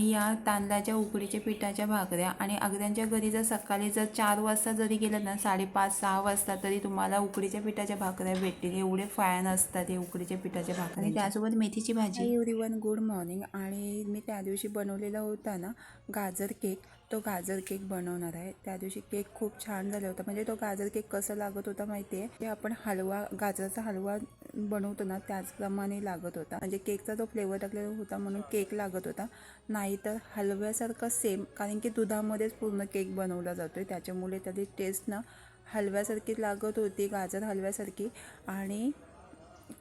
या तांदळाच्या उकडीच्या पिठाच्या भाकऱ्या आणि अगद्यांच्या घरी जर सकाळी जर चार वाजता जरी गेलं ना साडेपाच सहा वाजता तरी तुम्हाला उकडीच्या पिठाच्या भाकऱ्या भेटतील. एवढे फायन असतात हे उकडीच्या पिठाच्या भाकऱ्या. आणि त्यासोबत मेथीची भाजी. एव्हरी वन गुड मॉर्निंग आणि मी त्या दिवशी बनवलेला होता ना गाजर केक तो गाजर केक बनवणार आहे. त्या दिवशी केक खूप छान झाला होता. म्हणजे तो गाजर केक कसं लागत होता माहिती आहे ते आपण हलवा गाजराचा हलवा बनवतो ना त्याचप्रमाणे लागत होता. म्हणजे केकचा जो फ्लेवर टाकलेला होता म्हणून केक लागत होता. नाहीतर हलव्यासारखा सेम कारण की दुधामध्येच पूर्ण केक बनवला जातो आहे त्याच्यामुळे त्याची टेस्ट ना हलव्यासारखी लागत होती गाजर हलव्यासारखी. आणि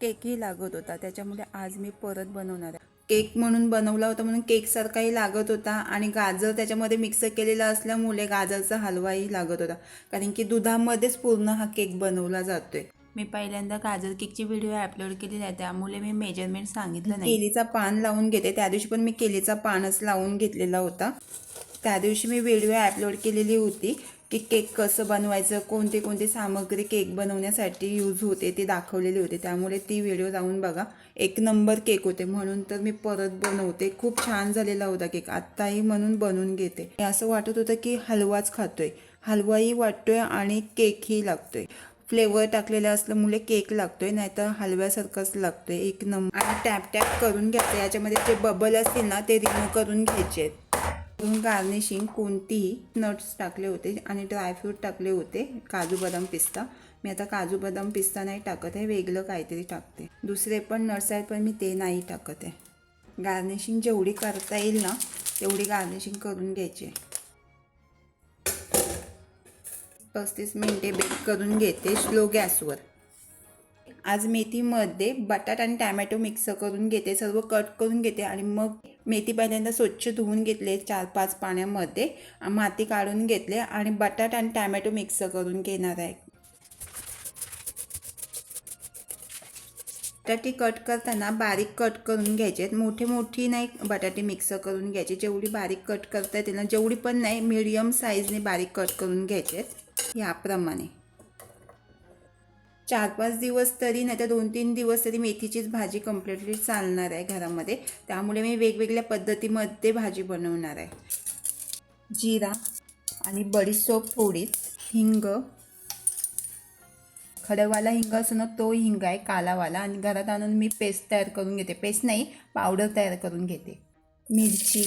केकही लागत होता. त्याच्यामुळे आज मी परत बनवणार आहे. केक म्हणून बनवला होता म्हणून केकसारखाही लागत होता आणि गाजर त्याच्यामध्ये मिक्स केलेला असल्यामुळे गाजरचा हलवाही लागत होता. कारण की दुधामध्येच पूर्ण हा केक बनवला जातोय. मी पहिल्यांदा गाजर केकची व्हिडिओ अपलोड केलेली आहे त्यामुळे मी मेजरमेंट सांगितलं नाही. केलीचा पान लावून घेते. त्या दिवशी पण मी केलीचा पानच लावून घेतलेला होता. त्या दिवशी मी व्हिडिओ अपलोड केलेली होती. की केक कसं बनवायचं कोणती कोणती सामग्री केक बनवण्यासाठी यूज होते ते दाखवलेली होते. त्यामुळे ती व्हिडिओ जाऊन बघा. एक नंबर केक होते. म्हणून तर मी परत बनवते. खूप छान झालेला होता केक. आत्ताही म्हणून बनवून घेते. असं वाटत होतं की हलवाच खातोय. हलवाही वाटतोय आणि केकही लागतोय. फ्लेवर टाकलेला असल्यामुळे केक लागतोय नाहीतर हलव्यासारखाच लागतोय. एक नंबर आणि टॅप टॅप करून घ्यायचं. याच्यामध्ये जे बबल असतील ना ते रिमूव्ह करून घ्यायचे. आहेत गार्निशिंग कोणतीही नट्स टाकले होते आणि ड्रायफ्रूट टाकले होते? काजू बदाम पिस्ता. मी आता काजू बदाम पिस्ता नाही टाकत आहे. वेगळं काहीतरी टाकते. दुसरे पण नट्स आहेत पण मी ते नाही टाकत आहे. गार्निशिंग जेवढी करता येईल ना तेवढी गार्निशिंग करून घ्यायची आहे. पस्तीस मिनटे बेक करून घेते स्लो गॅसवर. आज मेथीमध्ये बटाट आणि टॅमॅटो मिक्स करून घेते. सर्व कट करून घेते आणि मग मेथी पहिल्यांदा स्वच्छ धुवून घेतले चार पाच पाण्यामध्ये माती काढून घेतले आणि बटाट आणि टॅमॅटो मिक्स करून घेणार आहे. बटाटे कट करताना बारीक कट करून घ्यायचे आहेत. मोठी मोठी नाही बटाटे मिक्स करून घ्यायचे. जेवढी बारीक कट करता येतील ना जेवढी पण नाही मिडियम साईजने बारीक कट करून घ्यायचे आहेत. याप्रमाणे. चार पाच दिवस तरी नाही तर दोन तीन दिवस तरी मेथीचीच भाजी कम्प्लिटली चालणार आहे घरामध्ये. त्यामुळे मी वेगवेगळ्या पद्धतीमध्ये भाजी बनवणार आहे. जिरा आणि बडीसोप थोडीच हिंग. खडवाला हिंग असं ना तो हिंग आहे कालावाला. आणि घरात आणून मी पेस्ट तयार करून घेते. पेस्ट नाही पावडर तयार करून घेते. मिरची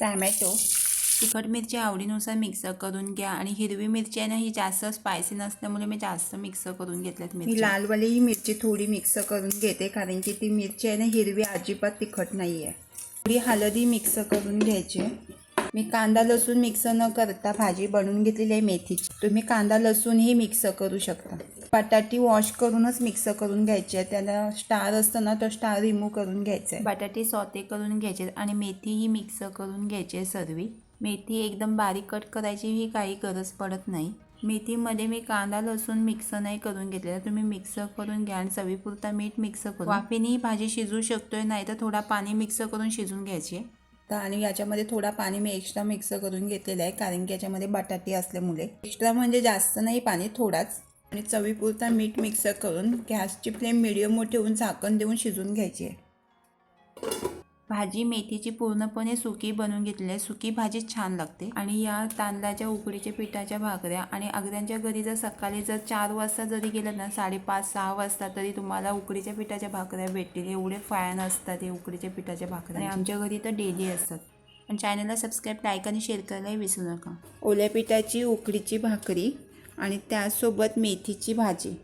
टॅमॅटो तिखट मिरची आवडीनुसार मिक्स करून घ्या आणि हिरवी मिरची आहे ना ही जास्त स्पायसी नसल्यामुळे मी जास्त मिक्स करून घेतल्यात मी लालवाली ही मिरची थोडी मिक्स करून घेते कारण की ती मिरची आहे ना हिरवी अजिबात तिखट नाही आहे थोडी हळदी मिक्स करून घ्यायची. मी कांदा लसूण मिक्स न करता भाजी बनवून घेतलेली आहे मेथीची. तुम्ही कांदा लसूणही मिक्स करू शकता. बटाटी वॉश करूनच मिक्स करून घ्यायची आहे. त्याला स्टार असतं ना तो स्टार रिमूव्ह करून घ्यायचा आहे. बटाटे सॉते करून घ्यायचे आणि मेथीही मिक्स करून घ्यायची आहे सर्वी. मेथी एकदम बारीक कट करायची ही काही गरज पडत नाही. मेथीमध्ये मी कांदा लसूण मिक्स नाही करून घेतलेला. तुम्ही मिक्स करून घ्या आणि चवीपुरता मीठ मिक्स करून. वाफेने ही भाजी शिजू शकतोय नाही तर थोडा पाणी मिक्स करून शिजून घ्यायची. तर आणि याच्यामध्ये थोडा पाणी मी एक्स्ट्रा मिक्स करून घेतलेला आहे कारण की याच्यामध्ये बटाटे असल्यामुळे. एक्स्ट्रा म्हणजे जास्त नाही पाणी थोडाच. आणि चवीपुरता मीठ मिक्स करून गॅसची फ्लेम मिडियमवर ठेवून झाकण देऊन शिजून घ्यायची आहे. भाजी मेथीची पूर्णपणे सुकी बनवून घेतलेली आहे. सुकी भाजी छान लागते. आणि या तांदळाच्या उकडीच्या पिठाच्या भाकऱ्या आणि अगद्यांच्या घरी जर सकाळी जर चार वाजता जरी गेलं ना साडेपाच सहा वाजता तरी तुम्हाला उकडीच्या पिठाच्या भाकऱ्या भेटतील. एवढे फॅन असतात हे उकडीच्या पिठाच्या भाकऱ्या. आणि आमच्या घरी तर डेली असतात. आणि चॅनलला सबस्क्राईब लाईक आणि शेअर करायलाही विसरू नका. ओल्या पिठाची उकडीची भाकरी आणि त्यासोबत मेथीची भाजी.